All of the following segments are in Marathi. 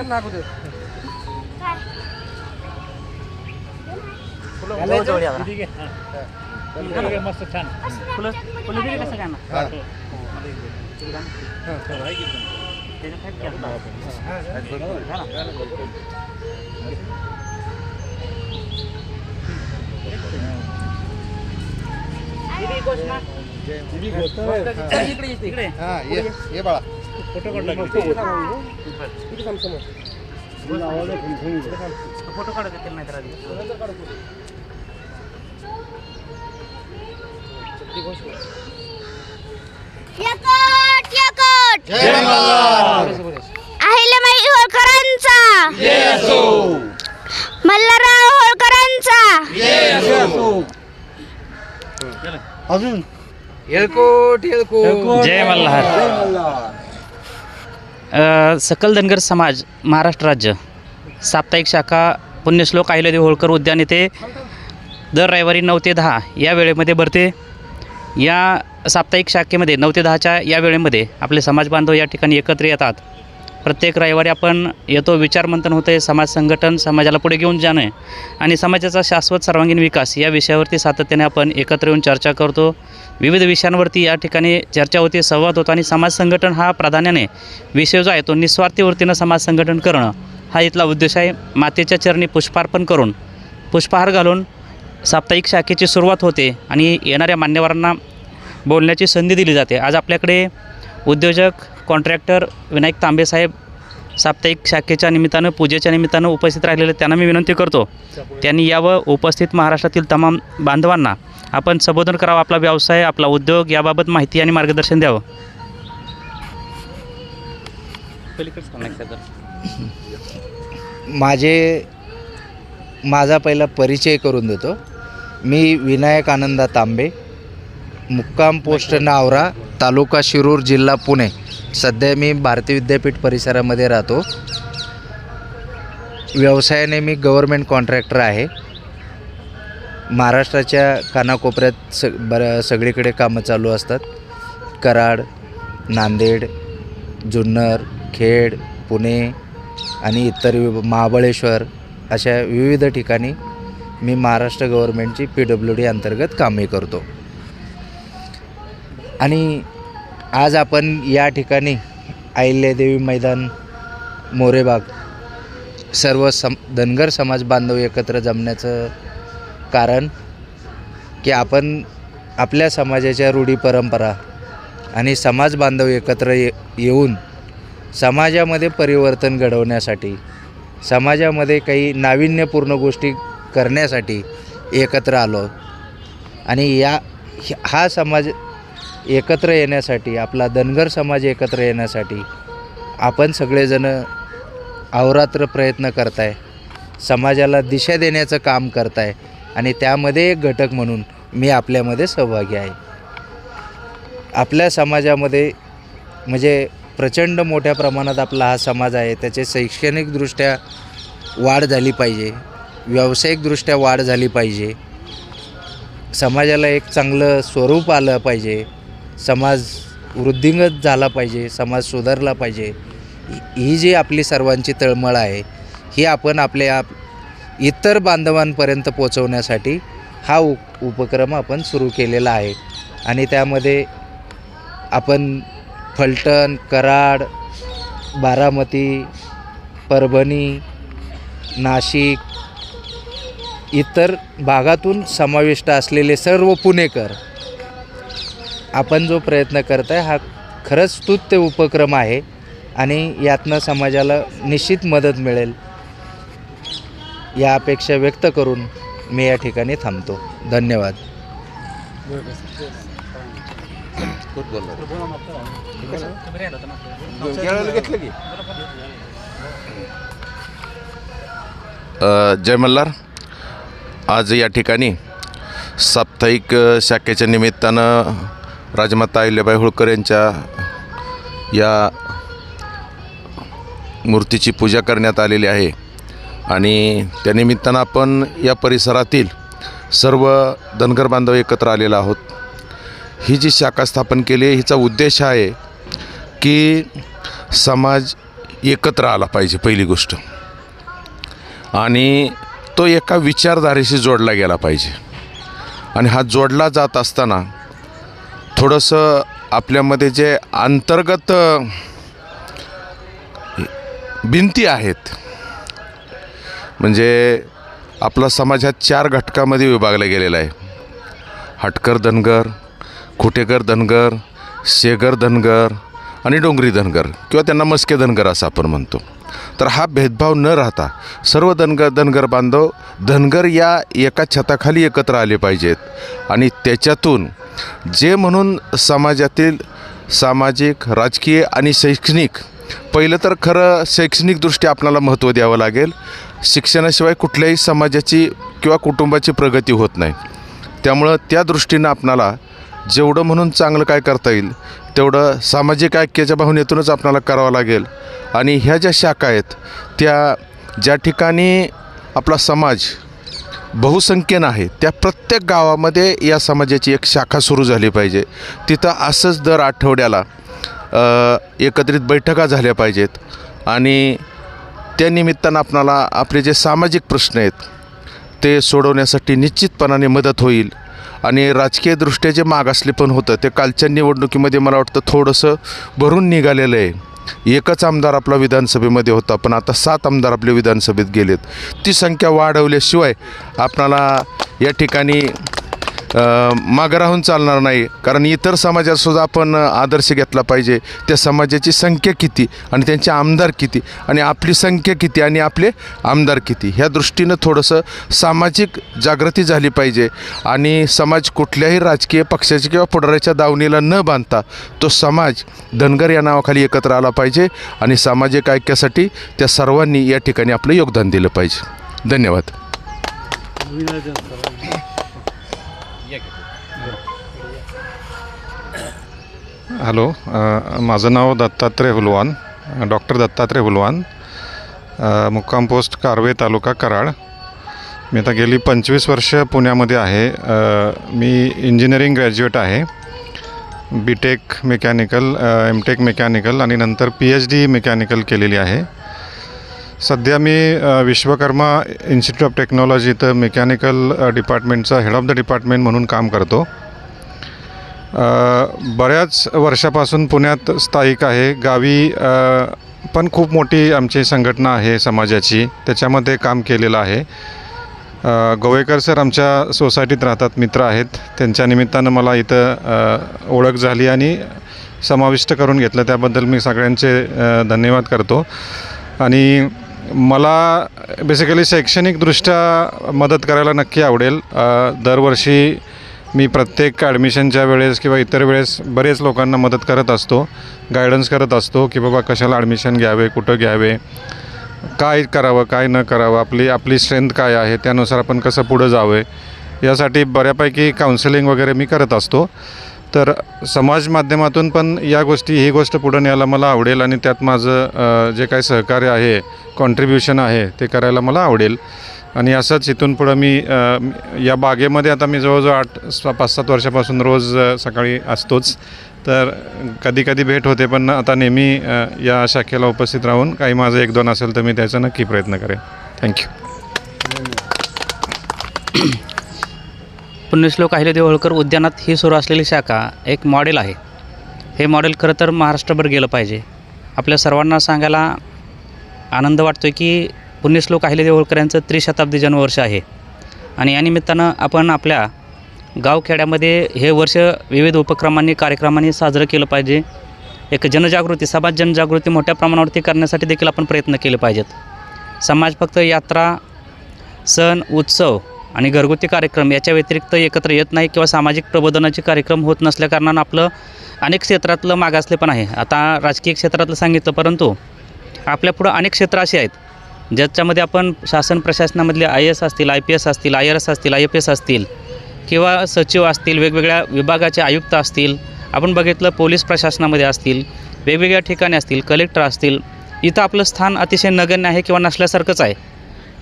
एकच नाक होते मस्त छान. फुलं दिली कसं काय ना हा. इकडे. हा ये बाळा. फोटो काढला फोटो नाही तर आधी. अहिल्याबाई होळकरांचा. मल्हारराव होळकरांचा. अजून? येळकोट येळकोट. जय मल्हार. सकल धनगर समाज महाराष्ट्र राज्य साप्ताहिक शाखा पुण्यश्लोक अहिल्यादेवी होळकर उद्यान येथे दर रविवारी नऊ ते दहा या वेळेमध्ये भरते. या साप्ताहिक शाखेमध्ये नऊ ते दहाच्या या वेळेमध्ये आपले समाज बांधव या ठिकाणी एकत्र येतात. प्रत्येक रविवारी आपण येतो विचारमंथन होते समाज संघटन समाजाला पुढे घेऊन जाणं आणि समाजाचा शाश्वत सर्वांगीण विकास या विषयावरती सातत्याने आपण एकत्र येऊन चर्चा करतो. विविध विषयांवरती या ठिकाणी चर्चा होते संवाद होतो आणि समाज संघटन हा प्राधान्याने विषय जो आहे. तो निस्वार्थी वृत्तीनं समाज संघटन करणं हा इथला उद्देश आहे. मातेच्या चरणी पुष्पार्पण करून पुष्पहार घालून साप्ताहिक शाखेची सुरुवात होते आणि येणाऱ्या मान्यवरांना बोलण्याची संधी दिली जाते. आज आपल्याकडे उद्योजक कॉन्ट्रॅक्टर विनायक तांबेसाहेब साप्ताहिक शाखेच्या निमित्तानं पूजेच्या निमित्तानं उपस्थित राहिलेले त्यांना मी विनंती करतो. त्यांनी यावं उपस्थित महाराष्ट्रातील तमाम बांधवांना आपण संबोधन करावं आपला व्यवसाय आपला उद्योग याबाबत माहिती आणि मार्गदर्शन द्यावं. माझे माझा पहिला परिचय करून देतो. मी विनायक आनंदा तांबे मुक्काम पोस्ट नावरा तालुका शिरूर जिल्हा पुणे. सध्या मी भारतीय विद्यापीठ परिसरामध्ये राहतो. व्यवसायाने मी गव्हर्मेंट कॉन्ट्रॅक्टर आहे. महाराष्ट्राच्या कानाकोपऱ्यात स बऱ्या सगळीकडे कामं चालू असतात. कराड नांदेड जुन्नर खेड पुणे आणि इतर विभ- महाबळेश्वर अशा विविध ठिकाणी मी महाराष्ट्र गव्हर्मेंटची पी डब्ल्यू डी अंतर्गत कामे करतो. आणि आज आपण या ठिकाणी अहिल्यादेवी मैदान मोरेबाग सर्व सम धनगर समाज बांधव एकत्र जमण्याचं कारण की आपण आपल्या समाजाच्या रूढी परंपरा आणि समाज बांधव एकत्र ये येऊन समाजामध्ये परिवर्तन घडवण्यासाठी समाजामध्ये काही नाविन्यपूर्ण गोष्टी करण्यासाठी एकत्र आलो. आणि या हा समाज एकत्र येण्यासाठी आपला धनगर समाज एकत्र येण्यासाठी आपण सगळेजणं अवरात्र प्रयत्न करताय. समाजाला दिशा देण्याचं काम करताय आणि त्यामध्ये एक घटक म्हणून मी आपल्यामध्ये सहभागी आहे. आपल्या समाजामध्ये म्हणजे प्रचंड मोठ्या प्रमाणात आपला हा समाज आहे त्याचे शैक्षणिकदृष्ट्या वाढ झाली पाहिजे व्यावसायिकदृष्ट्या वाढ झाली पाहिजे. समाजाला एक चांगलं स्वरूप आलं पाहिजे. समाज वृद्धिंगत झाला पाहिजे समाज सुधारला पाहिजे. ही- जी आपली सर्वांची तळमळ आहे ही आपण आपल्या आप इतर बांधवांपर्यंत पोचवण्यासाठी हा उ उपक्रम आपण सुरू केलेला आहे. आणि त्यामध्ये आपण फलटण कराड बारामती परभणी नाशिक इतर भागातून समाविष्ट असलेले सर्व पुणेकर आपण जो प्रयत्न करत आहे हा खरंच स्तुत्य उपक्रम आहे आणि यातनं समाजाला निश्चित मदत मिळेल. या अपेक्षा व्यक्त करून मी या ठिकाणी थांबतो. धन्यवाद. जय मल्हार. आज या ठिकाणी साप्ताहिक शाखेच्या निमित्तानं राजमाता अहिल्याबाई होळकर यांच्या या मूर्तीची पूजा करण्यात आलेली आहे. आणि त्यानिमित्तानं आपण या परिसरातील सर्व धनगर बांधव एकत्र आलेलो आहोत. ही जी शाखा स्थापन केली आहे हिचा उद्देश आहे की समाज एकत्र आला पाहिजे पहिली गोष्ट. आणि तो एका विचारधारेशी जोडला गेला पाहिजे. आणि हा जोडला जात असताना थोडंसं आपल्यामध्ये जे अंतर्गत भिंती आहेत म्हणजे आपला समाज हा चार घटकामध्ये विभागला गेलेला आहे. हटकर धनगर खुटेकर धनगर शेगर धनगर आणि डोंगरी धनगर किंवा त्यांना मस्के धनगर असं आपण म्हणतो. तर हा भेदभाव न राहता सर्व धनगर धनगर बांधव धनगर या एका छताखाली एकत्र आले पाहिजेत. आणि त्याच्यातून जे म्हणून समाजातील सामाजिक राजकीय आणि शैक्षणिक पहिलं तर खरं शैक्षणिकदृष्ट्या आपल्याला महत्त्व द्यावं लागेल. शिक्षणाशिवाय कुठल्याही समाजाची किंवा कुटुंबाची प्रगती होत नाही. त्यामुळं त्या दृष्टीनं आपणाला जेवढं म्हणून चांगलं काय करता येईल तेवढं सामाजिक ऐक्याच्या भावनेतूनच आपणाला करावं लागेल. आणि ह्या ज्या शाखा आहेत त्या ज्या ठिकाणी आपला समाज बहुसंख्येनं आहे त्या प्रत्येक गावामध्ये या समाजाची एक शाखा सुरू झाली पाहिजे. तिथं असंच दर आठवड्याला एकत्रित बैठका झाल्या पाहिजेत. आणि त्या निमित्तानं आपणाला आपले जे सामाजिक प्रश्न आहेत ते सोडवण्यासाठी निश्चितपणाने मदत होईल. आणि राजकीयदृष्ट्या जे मागासले पण होतं ते कालच्या निवडणुकीमध्ये मला वाटतं थोडंसं भरून निघालेलं आहे. एकच आमदार आपला विधानसभेमध्ये होता पण आता सात आमदार आपले विधानसभेत गेलेत. ती संख्या वाढवल्याशिवाय आपणाला या ठिकाणी मागं राहून चालणार नाही. कारण इतर समाजातसुद्धा आपण आदर्श घेतला पाहिजे. त्या समाजाची संख्या किती आणि त्यांचे आमदार किती आणि आपली संख्या किती आणि आपले आमदार किती. ह्या दृष्टीनं थोडंसं सामाजिक जागृती झाली पाहिजे. आणि समाज कुठल्याही राजकीय पक्षाची किंवा पुढाऱ्याच्या दावणीला न बांधता तो समाज धनगर या नावाखाली एकत्र आला पाहिजे आणि सामाजिक ऐक्यासाठी त्या सर्वांनी या ठिकाणी आपलं योगदान दिलं पाहिजे. धन्यवाद. हॅलो माझं नाव दत्तात्रय हुलवान डॉक्टर दत्तात्रय हुलवान मुक्काम पोस्ट कारवे तालुका कराड. मी आता गेली पंचवीस वर्ष पुण्यामध्ये आहे. मी इंजिनिअरिंग ग्रॅज्युएट आहे. B tech mechanical M tech mechanical आणि नंतर पी एच डी मेकॅनिकल केलेली आहे. सध्या मी विश्वकर्मा इन्स्टिट्यूट ऑफ टेक्नॉलॉजी इथं मेकॅनिकल डिपार्टमेंटचा हेड ऑफ द डिपार्टमेंट म्हणून काम करतो. बऱ्याच वर्षापासून पुण्यात स्थायिक आहे. गावी पण खूप मोठी आमची संघटना आहे समाजाची. त्याच्यामध्ये काम केलेलं आहे. गोवेकर सर आमच्या सोसायटीत राहतात मित्र आहेत. त्यांच्या निमित्तानं मला इथं ओळख झाली आणि समाविष्ट करून घेतलं. त्याबद्दल मी सगळ्यांचे धन्यवाद करतो. आणि मला बेसिकली शैक्षणिकदृष्ट्या मदत करायला नक्की आवडेल. दरवर्षी मी प्रत्येक ॲडमिशनच्या वेळेस किंवा इतर वेळेस बरेच लोकांना मदत करत असतो गायडन्स करत असतो की बाबा कशाला ॲडमिशन घ्यावे कुठं घ्यावे काय करावं काय न करावं आपली आपली स्ट्रेंथ काय आहे त्यानुसार आपण कसं पुढं जावं यासाठी बऱ्यापैकी काउन्सिलिंग वगैरे मी करत असतो. तर समाज माध्यमातून पण या गोष्टी ही गोष्ट पुढं न्यायला मला आवडेल आणि त्यात माझं जे काही सहकार्य आहे कॉन्ट्रीब्युशन आहे ते करायला मला आवडेल. आणि असंच इथून पुढं मी या बागेमध्ये आता मी जवळजवळ आठ स- पाच सात वर्षापासून रोज सकाळी असतोच. तर कधी कधी भेट होते पण आता नेहमी या शाखेला उपस्थित राहून काही माझं एक दोन असेल तर मी त्याचा नक्की प्रयत्न करेन. थँक्यू पुण्यश्लोक अहिल्यादेवी होळकर उद्यानात ही सुरू असलेली शाखा एक मॉडेल आहे. हे मॉडेल खरं तर महाराष्ट्रभर गेलं पाहिजे. आपल्या सर्वांना सांगायला आनंद वाटतो आहे की पुण्यश्लोक अहिल्यादेवी देवळकरांचं यांचं त्रिशताब्दी जन्मवर्ष आहे. आणि या निमित्तानं आपण आपल्या गावखेड्यामध्ये हे वर्ष विविध उपक्रमांनी कार्यक्रमांनी साजरं केलं पाहिजे. एक जनजागृती समाज जनजागृती मोठ्या प्रमाणावरती करण्यासाठी देखील आपण प्रयत्न केले पाहिजेत. समाज फक्त यात्रा सण उत्सव आणि घरगुती कार्यक्रम याच्या व्यतिरिक्त एकत्र येत नाही किंवा सामाजिक प्रबोधनाचे कार्यक्रम होत नसल्याकारणानं आपलं अनेक क्षेत्रातलं मागासले पण आहे. आता राजकीय क्षेत्रातलं सांगितलं परंतु आपल्यापुढं अनेक क्षेत्र अशी आहेत. ज्याच्यामध्ये आपण शासन प्रशासनामधले आय एस असतील आय पी एस असतील आय आर एस असतील आय एफ एस असतील किंवा सचिव असतील वेगवेगळ्या विभागाचे आयुक्त असतील आपण बघितलं पोलीस प्रशासनामध्ये असतील वेगवेगळ्या ठिकाणी असतील कलेक्टर असतील इथं आपलं स्थान अतिशय नगण्य आहे किंवा नसल्यासारखंच आहे.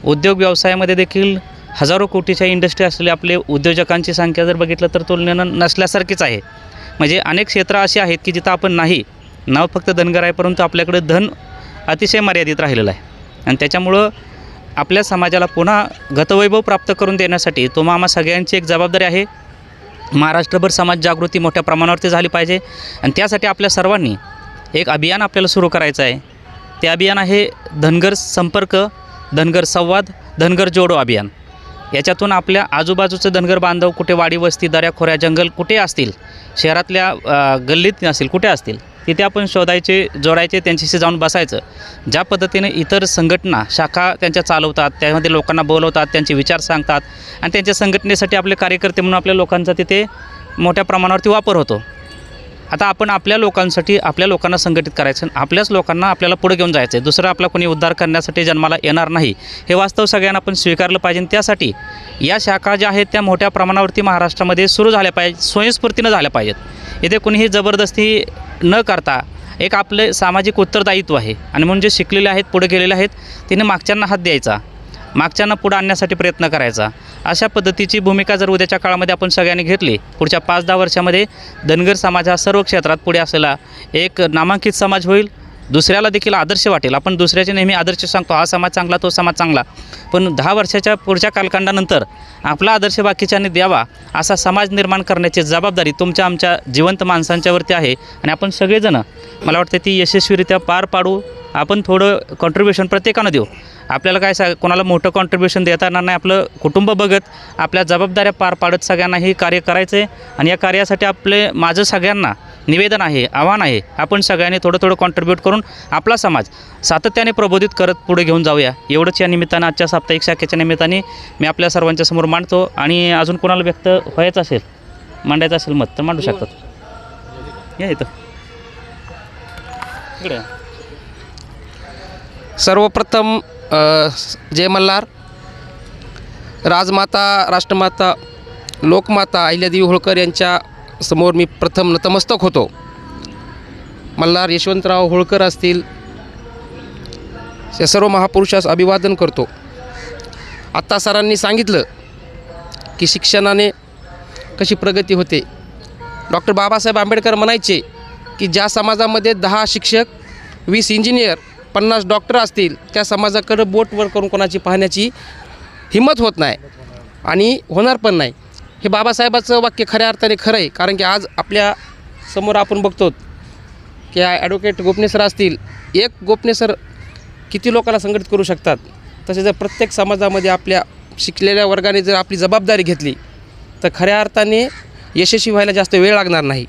उद्योग व्यवसायामध्ये देखील हजारो कोटीच्या इंडस्ट्री असलेले आपले उद्योजकांची संख्या जर बघितलं तर तुलनेनं नसल्यासारखीच आहे. म्हणजे अनेक क्षेत्र अशी आहेत की जिथं आपण नाही नाव फक्त धनगर आहे परंतु आपल्याकडे धन अतिशय मर्यादित राहिलेलं आहे. आणि त्याच्यामुळं आपल्या समाजाला पुन्हा गतवैभव प्राप्त करून देण्यासाठी तो मामा सगळ्यांची एक जबाबदारी आहे. महाराष्ट्रभर समाज जागृती मोठ्या प्रमाणावरती झाली पाहिजे. आणि त्यासाठी आपल्या सर्वांनी एक अभियान आपल्याला सुरू करायचं आहे. ते अभियान आहे धनगर संपर्क धनगर संवाद धनगर जोडो अभियान. याच्यातून आपल्या आजूबाजूचं धनगर बांधव कुठे वाडी वस्ती दऱ्या खोऱ्या जंगल कुठे असतील शहरातल्या गल्लीत असतील कुठे असतील तिथे आपण शोधायचे जोडायचे त्यांच्याशी जाऊन बसायचं. ज्या पद्धतीने इतर संघटना शाखा त्यांच्या चालवतात त्यामध्ये लोकांना बोलवतात त्यांचे विचार सांगतात आणि त्यांच्या संघटनेसाठी आपले कार्यकर्ते म्हणून आपल्या लोकांचा तिथे मोठ्या प्रमाणावरती वापर होतो. आता आपण आपल्या लोकांसाठी आपल्या लोकांना संघटित करायचं आपल्याच लोकांना आपल्याला पुढे घेऊन जायचं आहे दुसरं आपला कोणी उद्धार करण्यासाठी जन्माला येणार नाही हे वास्तव सगळ्यांना आपण स्वीकारलं पाहिजे त्यासाठी या शाखा ज्या आहेत त्या मोठ्या प्रमाणावरती महाराष्ट्रामध्ये सुरू झाल्या पाहिजे स्वयंस्फूर्तीनं झाल्या पाहिजेत. इथे कोणीही जबरदस्ती न करता एक आपले सामाजिक उत्तरदायित्व आहे. आणि म्हणून जे शिकलेले आहेत पुढे गेलेले आहेत तिने मागच्यांना हात द्यायचा. मागच्यांना पुढं आणण्यासाठी प्रयत्न करायचा. अशा पद्धतीची भूमिका जर उद्याच्या काळामध्ये आपण सगळ्यांनी घेतली पुढच्या पाच दहा वर्षामध्ये धनगर समाज हा सर्व क्षेत्रात पुढे असलेला एक नामांकित समाज होईल. दुसऱ्याला देखील आदर्श वाटेल. आपण दुसऱ्याचे नेहमी आदर्श सांगतो हा समाज चांगला तो समाज चांगला. पण दहा वर्षाच्या पुढच्या कालखंडानंतर आपला आदर्श बाकीच्यांनी द्यावा असा समाज निर्माण करण्याची जबाबदारी तुमच्या आमच्या जिवंत माणसांच्यावरती आहे. आणि आपण सगळेजणं मला वाटतं ती यशस्वीरित्या पार पाडू. आपण थोडं कॉन्ट्रीब्युशन प्रत्येकानं देऊ. आपल्याला काय सा कोणाला मोठं कॉन्ट्रीब्युशन देता येणार नाही आपलं कुटुंब बघत आपल्या जबाबदाऱ्या पार पाडत सगळ्यांना हे कार्य करायचं आहे आणि या कार्यासाठी आपले माझं सगळ्यांना निवेदन आहे आव्हान आहे आपण सगळ्यांनी थोडं थोडं कॉन्ट्रीब्यूट करून आपला समाज सातत्याने प्रबोधित करत पुढे घेऊन जाऊया. एवढंच या निमित्तानं आजच्या साप्ताहिक शाखेच्या निमित्ताने मी आपल्या सर्वांच्या समोर मांडतो. आणि अजून कोणाला व्यक्त व्हायचं असेल मांडायचं असेल मत तर मांडू शकतात. या इथं. इकडे सर्वप्रथम जय मल्हार. राजमाता राष्ट्रमाता लोकमाता अहिल्यादेवी होळकर यांच्या समोर मी प्रथम नतमस्तक होतो. मल्हार यशवंतराव होळकर असतील या सर्व महापुरुषास अभिवादन करतो. आत्ता सरांनी सांगितलं की शिक्षणाने कशी प्रगती होते. डॉक्टर बाबासाहेब आंबेडकर म्हणायचे की ज्या समाजामध्ये दहा शिक्षक वीस इंजिनियर पन्नास डॉक्टर असतील त्या समाजाकडं बोटवर करून कोणाची पाहण्याची हिंमत होत नाही आणि होणार पण नाही. हे बाबासाहेबाचं वाक्य खऱ्या अर्थाने खरं आहे कारण की आज आपल्यासमोर आपण बघतो की ॲडव्होकेट गोपनेसर असतील एक गोपनेसर किती लोकांना संघटित करू शकतात? तसे जर प्रत्येक समाजामध्ये आपल्या शिकलेल्या वर्गाने जर आपली जबाबदारी घेतली तर खऱ्या अर्थाने यशस्वी व्हायला जास्त वेळ लागणार नाही.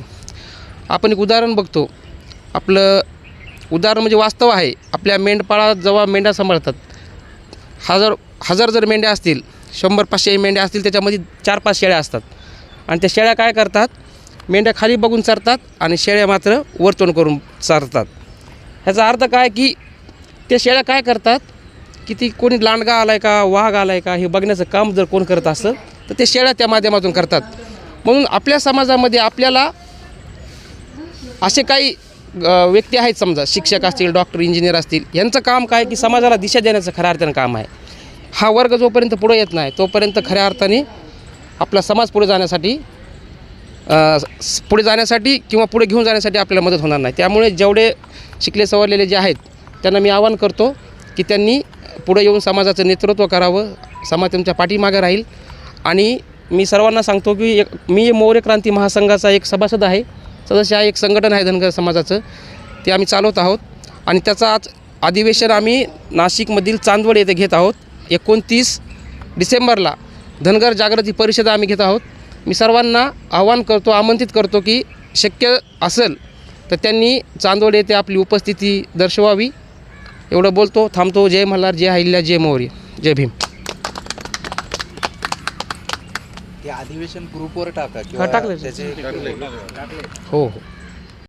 आपण एक उदाहरण बघतो. आपलं उदाहरण म्हणजे वास्तव आहे आपल्या मेंढपाळा जेव्हा मेंढ्या सांभाळतात हजार हजार जर मेंढ्या असतील शंभर पाचशे मेंढ्या असतील त्याच्यामध्ये चार पाच शेळ्या असतात. आणि त्या शेळ्या काय करतात? मेंढ्या खाली बघून चरतात आणि शेळ्या मात्र वरतोंड करून चरतात. ह्याचा अर्थ काय की त्या शेळ्या काय करतात? की ती कोणी लांडगा आला आहे का वाघ आला आहे का हे बघण्याचं काम जर कोण करत असतं तर ते शेळ्या त्या माध्यमातून करतात. म्हणून आपल्या समाजामध्ये आपल्याला असे काही व्यक्ती आहेत समजा शिक्षक असतील डॉक्टर इंजिनियर असतील यांचं काम काय की समाजाला दिशा देण्याचं खऱ्या अर्थानं काम आहे. हा वर्ग जोपर्यंत पुढे येत नाही तोपर्यंत खऱ्या अर्थाने आपला समाज पुढे जाण्यासाठी पुढे जाण्यासाठी किंवा पुढे घेऊन जाण्यासाठी आपल्याला मदत होणार नाही. त्यामुळे जेवढे शिकले सवरलेले जे आहेत त्यांना मी आवाहन करतो की त्यांनी पुढे येऊन समाजाचं नेतृत्व करावं समाज त्यांच्या पाठीमागे राहील. आणि मी सर्वांना सांगतो की एक मी मौर्य क्रांती महासंघाचा एक सभासद आहे. सदस्य हा एक संघटन आहे धनगर समाजाचं. ते आम्ही चालवत आहोत. आणि त्याचं आज अधिवेशन आम्ही नाशिकमधील चांदवड येथे घेत आहोत. एकोणतीस डिसेंबरला धनगर जागृती परिषद आम्ही घेत आहोत. मी सर्वांना आवाहन करतो आमंत्रित करतो की शक्य असेल तर त्यांनी चांदवड येथे आपली उपस्थिती दर्शवावी. एवढं बोलतो थांबतो. जय मल्हार जय अहिल्या जय मौर्य जय भीम. ते अधिवेशन ग्रुपवर टाका हा, टाकलंय. त्याचे हो हो